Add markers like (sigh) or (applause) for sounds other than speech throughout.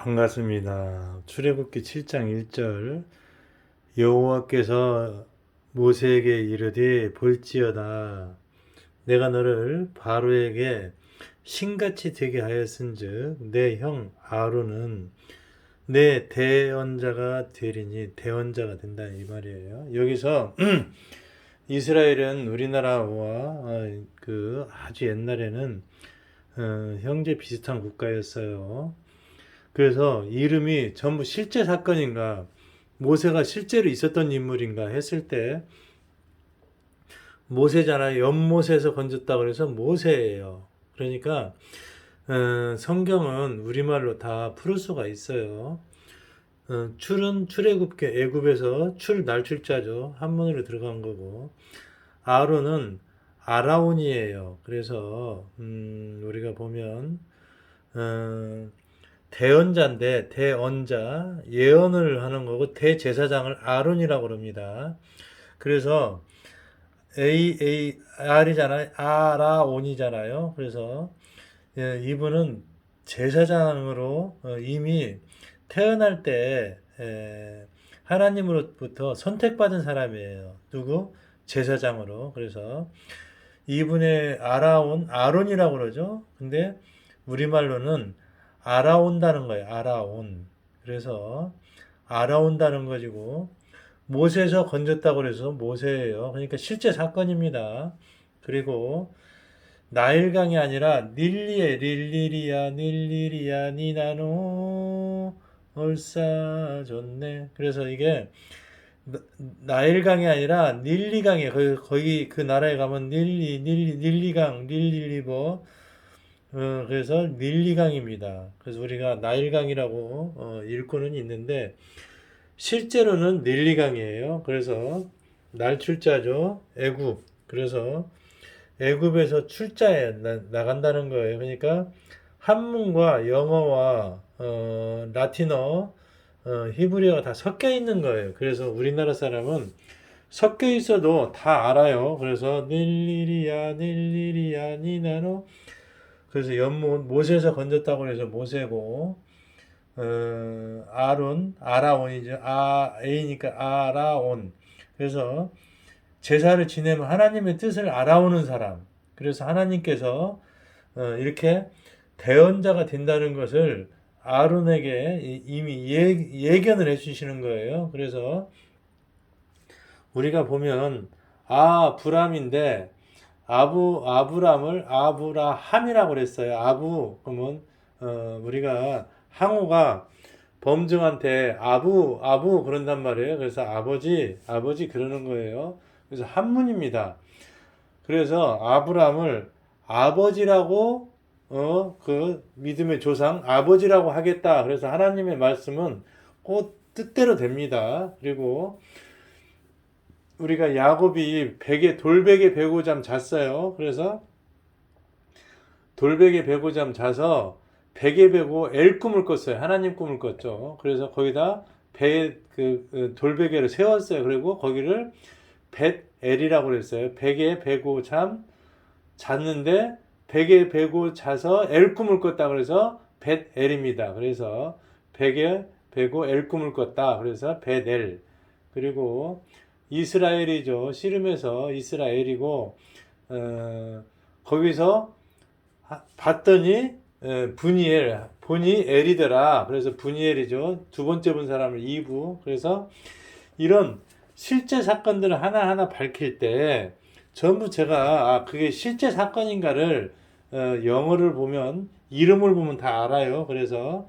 반갑습니다. 출애굽기 7장 1절 여호와께서 모세에게 이르되 볼지어다 내가 너를 바로에게 신같이 되게 하였은즉 내 형 아론은 내 대언자가 되리니 대언자가 된다 이 말이에요. 여기서 (clears throat) 이스라엘은 우리나라와 어, 그 아주 옛날에는 어, 형제 비슷한 국가였어요. 그래서 이름이 전부 실제 사건인가, 모세가 실제로 있었던 인물인가 했을 때, 모세잖아요. 연모세에서 건졌다 그래서 모세예요. 그러니까, 어, 성경은 우리말로 다 풀을 수가 있어요. 어, 출은 출애굽계 애굽에서 출 날출자죠. 한문으로 들어간 거고, 아론은 아라온이에요. 그래서 음, 우리가 보면 어, 대언자인데 대언자 예언을 하는 거고 대제사장을 아론이라고 그럽니다. 그래서 A A R이잖아요. 아라온이잖아요. 그래서 예, 이분은 제사장으로 어, 이미 태어날 때 에, 하나님으로부터 선택받은 사람이에요. 누구? 제사장으로. 그래서 이분의 아라온 아론이라고 그러죠. 근데 우리말로는 알아온다는 거예요. 알아온. 그래서 알아온다는 것이고 모세에서 건졌다고 그래서 모세예요. 그러니까 실제 사건입니다. 그리고 나일강이 아니라 닐리에 릴리리아 닐리리아 니나노 얼싸 좋네. 그래서 이게 나일강이 아니라 닐리강이에요. 거기, 거기 그 나라에 가면 닐리 닐리 닐리강 닐리리버 어, 그래서 닐리강입니다. 그래서 우리가 나일강이라고 어, 읽고는 있는데 실제로는 닐리강이에요. 그래서 날 출자죠. 애굽. 그래서 애굽에서 출자에 나, 나간다는 거예요. 그러니까 한문과 영어와 어, 라틴어, 어, 히브리어가 다 섞여 있는 거예요. 그래서 우리나라 사람은 섞여 있어도 다 알아요. 그래서 닐리리야 닐리리야 니나노 그래서 연못 모세에서 건졌다고 해서 모세고 어, 아론 아라온이죠. 아 A니까 아라온. 그래서 제사를 지내면 하나님의 뜻을 알아오는 사람. 그래서 하나님께서 어, 이렇게 대언자가 된다는 것을 아론에게 이미 예, 예견을 해주시는 거예요. 그래서 우리가 보면 아 브람인데 아부 아브람을 아브라함이라고 그랬어요. 아부 그러면 어, 우리가 항우가 범증한테 아부 아부 그런단 말이에요. 그래서 아버지 아버지 그러는 거예요. 그래서 한문입니다. 그래서 아브람을 아버지라고 어 그 믿음의 조상 아버지라고 하겠다. 그래서 하나님의 말씀은 꼭 뜻대로 됩니다. 그리고 우리가 야곱이 베개 돌베개 베고 잠 잤어요. 그래서 돌베개 베고 잠 자서 베개 베고 엘 꿈을 꿨어요. 하나님 꿈을 꿨죠. 그래서 거기다 베그 돌베개를 세웠어요. 그리고 거기를 벳 엘이라고 그랬어요. 베개 베고 잠 잤는데 베개 베고 자서 엘 꿈을 꿨다 그래서 벳 엘입니다. 그래서 베개 베고 엘 꿈을 꿨다. 그래서 벳 엘. 그리고 이스라엘이죠. 씨름에서 이스라엘이고 어, 거기서 봤더니 에, 분이엘 본이 엘이더라. 그래서 분이엘이죠. 두 번째 본 사람을 이부. 그래서 이런 실제 사건들을 하나하나 밝힐 때 전부 제가 아, 그게 실제 사건인가를 어, 영어를 보면 이름을 보면 다 알아요. 그래서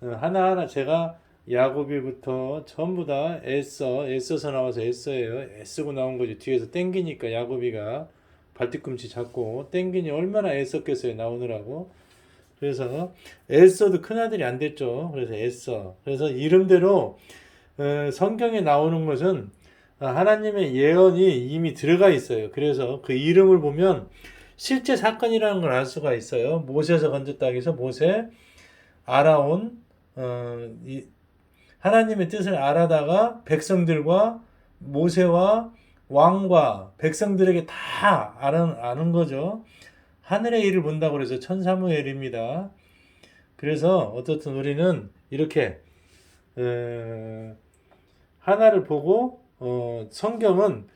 어, 하나하나 제가 야곱이부터 전부 다 애써 애써서 나와서 애써예요. 애쓰고 나온 거지 뒤에서 땡기니까 야곱이가 발뒤꿈치 잡고 땡기니 얼마나 애썼겠어요 나오느라고. 그래서 애써도 큰 아들이 안 됐죠. 그래서 애써. 그래서 이름대로 어, 성경에 나오는 것은 하나님의 예언이 이미 들어가 있어요. 그래서 그 이름을 보면 실제 사건이라는 걸 알 수가 있어요. 모세에서 건졌다 해서 모세, 아라온, 어, 이, 하나님의 뜻을 알아다가 백성들과 모세와 왕과 백성들에게 다 아는, 아는 거죠. 하늘의 일을 본다고 그래서 천사무엘입니다. 그래서 어떻든 우리는 이렇게 에, 하나를 보고 어, 성경은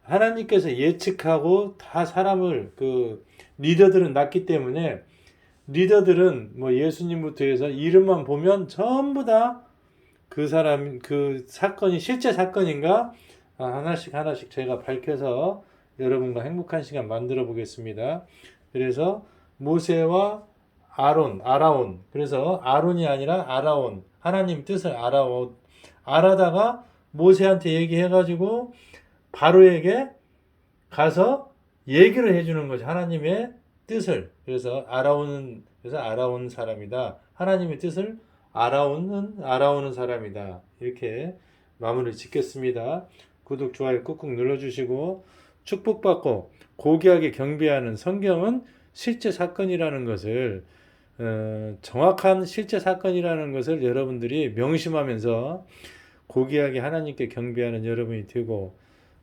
하나님께서 예측하고 다 사람을 그 리더들은 낳기 때문에 리더들은 뭐 예수님부터 해서 이름만 보면 전부 다 그 사람 그 사건이 실제 사건인가 아, 하나씩 하나씩 제가 밝혀서 여러분과 행복한 시간 만들어 보겠습니다. 그래서 모세와 아론, 아라온. 그래서 아론이 아니라 아라온. 하나님 뜻을 알아오 알아다가 모세한테 얘기해가지고 바로에게 가서 얘기를 해주는 거죠. 하나님의 뜻을. 그래서 알아오는 그래서 알아온 사람이다. 하나님의 뜻을 알아오는 알아오는 사람이다. 이렇게 마무리 짓겠습니다. 구독 좋아요 꾹꾹 눌러주시고 축복받고 고귀하게 경배하는 성경은 실제 사건이라는 것을 어, 정확한 실제 사건이라는 것을 여러분들이 명심하면서 고귀하게 하나님께 경배하는 여러분이 되고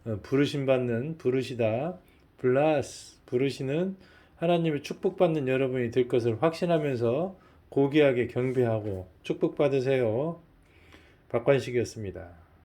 어, 부르심 받는 부르시다 블라스 부르시는 하나님의 축복받는 여러분이 될 것을 확신하면서 고귀하게 경배하고 축복받으세요. 박관식이었습니다.